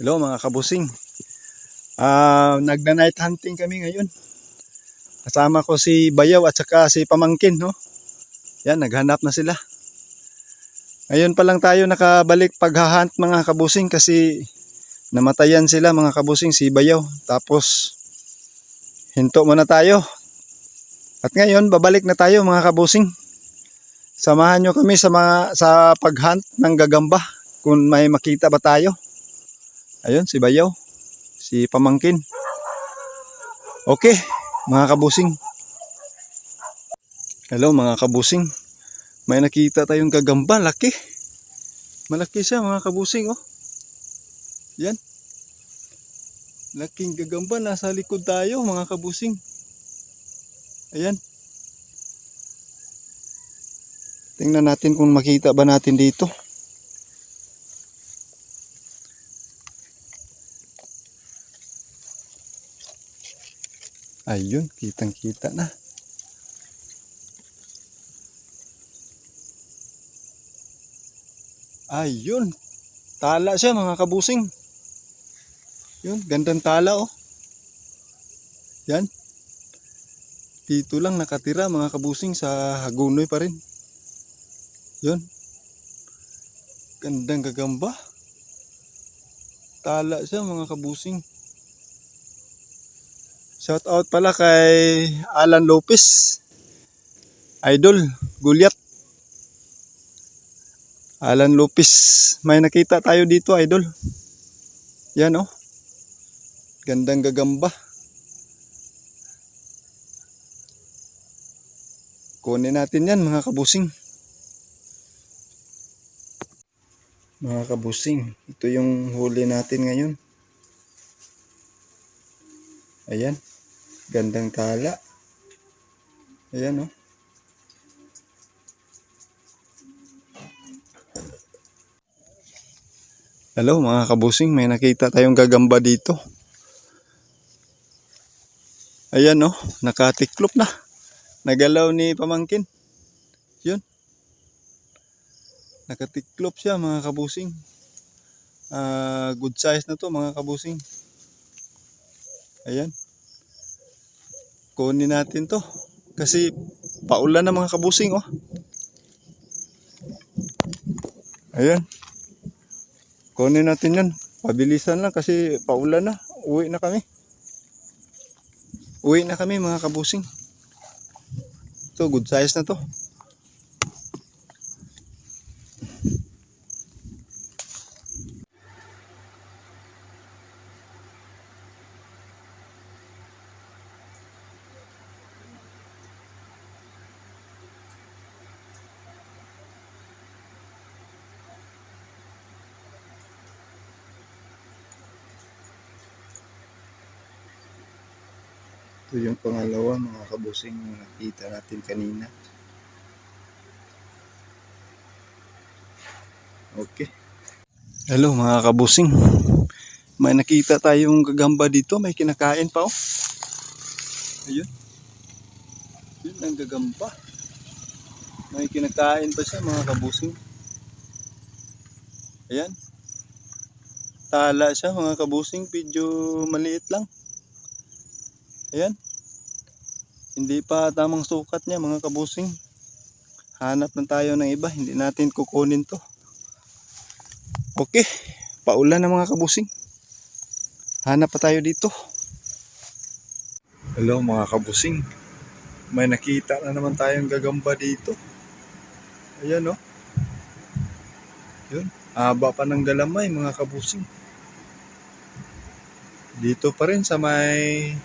Hello mga kabusing. Ah, nagna-night hunting kami ngayon. Kasama ko si Bayaw at saka si Pamangkin, no? Yan, naghanap na sila. Ngayon pa lang tayo nakabalik paghahunt mga kabusing kasi namatayan sila mga kabusing si Bayaw. Tapos hinto muna tayo. At ngayon babalik na tayo mga kabusing. Samahan nyo kami sa mga sa paghunt ng gagamba kung may makita ba tayo. Ayun, si Bayaw. Si Pamangkin. Okay, mga kabusing. Hello, mga kabusing. May nakita tayong gagamba. Laki. Malaki siya, mga kabusing, oh. Yan. Laking gagamba. Nasa likod tayo, mga kabusing. Ayan. Tingnan natin kung makita ba natin dito. Ayun, kitang kita na. Ayun, tala siya mga kabusing. Yun, gandang tala oh. Yan. Dito lang nakatira mga kabusing sa Hagunoy pa rin. Yun. Gandang gagamba. Tala siya mga kabusing. Shout out pala kay Alan Lopez. Idol, Gulyat. Alan Lopez. May nakita tayo dito, idol. Yan oh. Gandang gagamba. Kunin natin yan mga kabusing. Mga kabusing, ito yung huli natin ngayon. Ayan. Gandang tala. Ayan oh. Hello mga kabusing, may nakita tayong gagamba dito. Ayan oh, nakatiklop na. Nagalaw ni pamangkin. Yun. Nakatiklop siya mga kabusing. Ah, good size na to mga kabusing. Ayan. Kunin natin to. Kasi paulan na mga kabusing oh. Ayan. Kunin natin yan. Pabilisan lang kasi paulan na. Uwi na kami. Uwi na kami mga kabusing. Ito, good size na to. Ito yung pangalawa mga kabusing na nakita natin kanina. Okay. Hello mga kabusing. May nakita tayong gagamba dito. May kinakain pa oh. Ayun. Yun ang gagamba. May kinakain pa siya mga kabusing. Ayan. Tala siya mga kabusing. Medyo maliit lang. Ayan. Hindi pa tamang sukat niya mga kabusing. Hanap lang tayo ng iba. Hindi natin kukunin to. Okay. Paulan na mga kabusing. Hanap pa tayo dito. Hello mga kabusing. May nakita na naman tayong gagamba dito. Ayan oh. Yun. Haba pa ng galamay mga kabusing. Dito pa rin sa may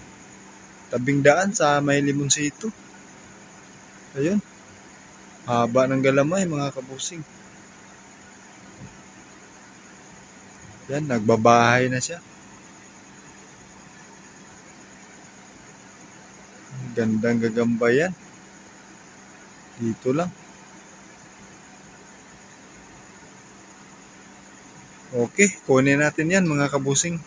tabing daan sa may limonsito. Ayun. Haba ng galamay mga kabusing. Yan, nagbabahay na siya. Gandang gagamba yan. Dito lang. Okay, kunin natin yan mga kabusing.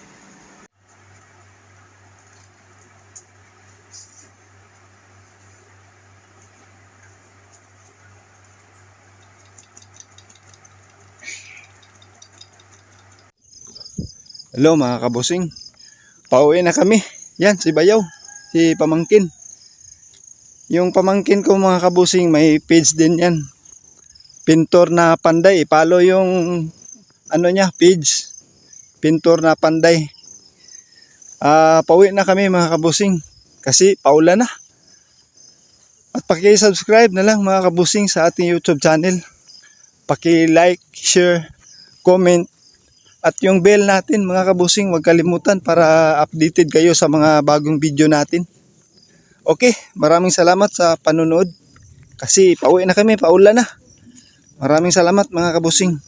Hello mga kabusing. Pauwi na kami. Yan, si Bayaw. Si Pamangkin. Yung pamangkin ko mga kabusing, may page din yan. Pintor na panday. Palo yung ano niya, page. Pintor na panday. Ah, pauwi na kami mga kabusing. Kasi paula na. At paki-subscribe na lang mga kabusing sa ating YouTube channel. Paki-like, share, comment, at yung bell natin mga kabusing, huwag kalimutan para updated kayo sa mga bagong video natin. Okay, maraming salamat sa panunod. Kasi pauwi na kami, paula na. Maraming salamat mga kabusing.